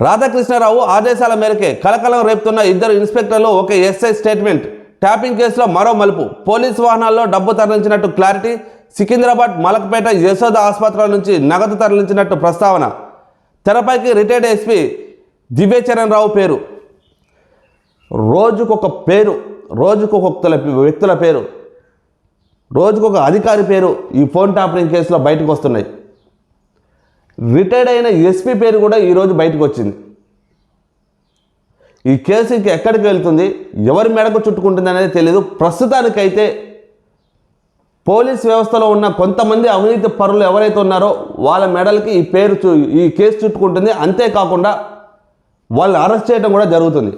రాధాకృష్ణారావు ఆదేశాల మేరకే కలకలం రేపుతున్న ఇద్దరు ఇన్స్పెక్టర్లు ఒక ఎస్ఐ స్టేట్మెంట్. ట్యాపింగ్ కేసులో మరో మలుపు. పోలీస్ వాహనాల్లో డబ్బు తరలించినట్టు క్లారిటీ. సికింద్రాబాద్ మలక్పేట యశోద ఆసుపత్రుల నుంచి నగదు తరలించినట్టు ప్రస్తావన. తెరపైకి రిటైర్డ్ ఎస్పీ దివ్యచరణ్ రావు పేరు. రోజుకొక పేరు. రోజుకొక వ్యక్తుల వ్యక్తుల పేరు. రోజుకొక అధికారి పేరు ఈ ఫోన్ ట్యాపింగ్ కేసులో బయటకు వస్తున్నాయి. రిటైర్డ్ అయిన ఎస్పీ పేరు కూడా ఈరోజు బయటకు వచ్చింది. ఈ కేసు ఇంక ఎక్కడికి వెళ్తుంది? ఎవరి మెడకు చుట్టుకుంటుంది అనేది తెలియదు ప్రస్తుతానికైతే పోలీస్ వ్యవస్థలో ఉన్న కొంతమంది అవినీతి పరులు ఎవరైతే ఉన్నారో వాళ్ళ మెడలకి ఈ పేరు చు- ఈ కేసు చుట్టుకుంటుంది. అంతేకాకుండా వాళ్ళు అరెస్ట్ చేయడం కూడా జరుగుతుంది.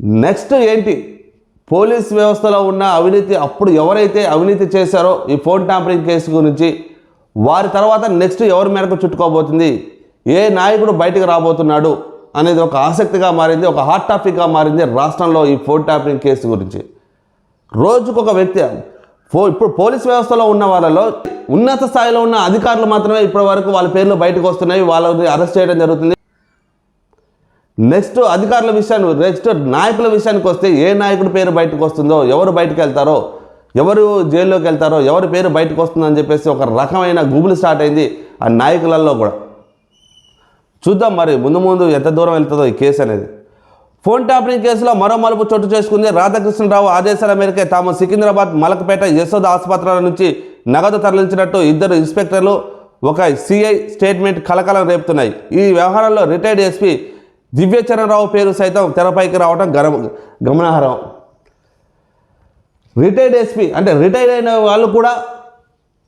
నెక్స్ట్ ఏంటి? పోలీస్ వ్యవస్థలో ఉన్న అవినీతి అప్పుడు ఎవరైతే అవినీతి చేశారో ఈ ఫోన్ ట్యాంపరింగ్ కేసు గురించి వారి తర్వాత నెక్స్ట్ ఎవరి మేరకు చుట్టుకోబోతుంది? ఏ నాయకుడు బయటకు రాబోతున్నాడు? అనేది ఒక ఆసక్తిగా మారింది ఒక హాట్ టాపిక్గా మారింది రాష్ట్రంలో ఈ ఫోన్ ట్యాపింగ్ కేసు గురించి. రోజుకొక వ్యక్తి ఫో ఇప్పుడు పోలీస్ వ్యవస్థలో ఉన్న వాళ్ళలో ఉన్నత స్థాయిలో ఉన్న అధికారులు మాత్రమే ఇప్పటి వరకు వాళ్ళ పేర్లు బయటకు వస్తున్నాయి వాళ్ళని అరెస్ట్ చేయడం జరుగుతుంది. నెక్స్ట్ అధికారుల విషయాన్ని నెక్స్ట్ నాయకుల విషయానికి వస్తే ఏ నాయకుడి పేరు బయటకు వస్తుందో ఎవరు బయటకు వెళ్తారో ఎవరు జైల్లోకి వెళ్తారో ఎవరి పేరు బయటకు వస్తుందని చెప్పేసి ఒక రకమైన గుబులు స్టార్ట్ అయింది ఆ నాయకులలో కూడా. చూద్దాం మరి ముందు ముందు ఎంత దూరం వెళ్తుందో ఈ కేసు అనేది. ఫోన్ ట్యాపరింగ్ కేసులో మరో మలుపు చోటు చేసుకుంది రాధాకృష్ణరావు ఆదేశాల మేరకే తాము సికింద్రాబాద్ మలకపేట యశోద ఆసుపత్రుల నుంచి నగదు తరలించినట్టు ఇద్దరు ఇన్స్పెక్టర్లు ఒక సిఐ స్టేట్మెంట్ కలకలం రేపుతున్నాయి. ఈ వ్యవహారంలో రిటైర్డ్ ఎస్పీ దివ్యచరణరావు పేరు సైతం తెరపైకి రావడం గమ గమనార్హం. రిటైర్డ్ ఎస్పీ అంటే రిటైర్ అయిన వాళ్ళు కూడా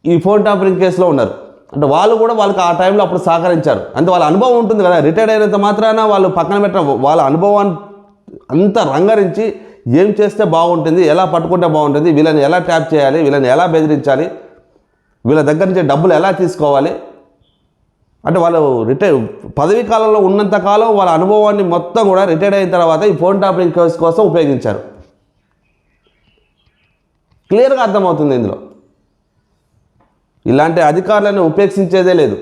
ఈ ఫోన్ టాపరింగ్ కేసులో ఉన్నారు. అంటే వాళ్ళు కూడా వాళ్ళకి ఆ టైంలో అప్పుడు సహకరించారు. అంటే వాళ్ళ అనుభవం ఉంటుంది కదా రిటైర్డ్ అయినంత మాత్రాన వాళ్ళు పక్కన పెట్టిన వాళ్ళ అనుభవాన్ని అంత రంగరించి ఏం చేస్తే బాగుంటుంది ఎలా పట్టుకుంటే బాగుంటుంది వీళ్ళని ఎలా ట్యాప్ చేయాలి వీళ్ళని ఎలా బెదిరించాలి వీళ్ళ దగ్గర నుంచి డబ్బులు ఎలా తీసుకోవాలి. అంటే వాళ్ళు రిటైర్ పదవీ కాలంలో ఉన్నంత కాలం వాళ్ళ అనుభవాన్ని మొత్తం కూడా రిటైర్డ్ అయిన తర్వాత ఈ ఫోన్ టాపింగ్ కేసు కోసం ఉపయోగించారు. క్లియర్గా అర్థమవుతుంది ఇందులో. ఇలాంటి అధికారులను ఉపేక్షించేదే లేదు.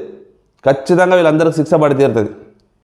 ఖచ్చితంగా వీళ్ళందరికీ శిక్ష పడి తీరుతుంది.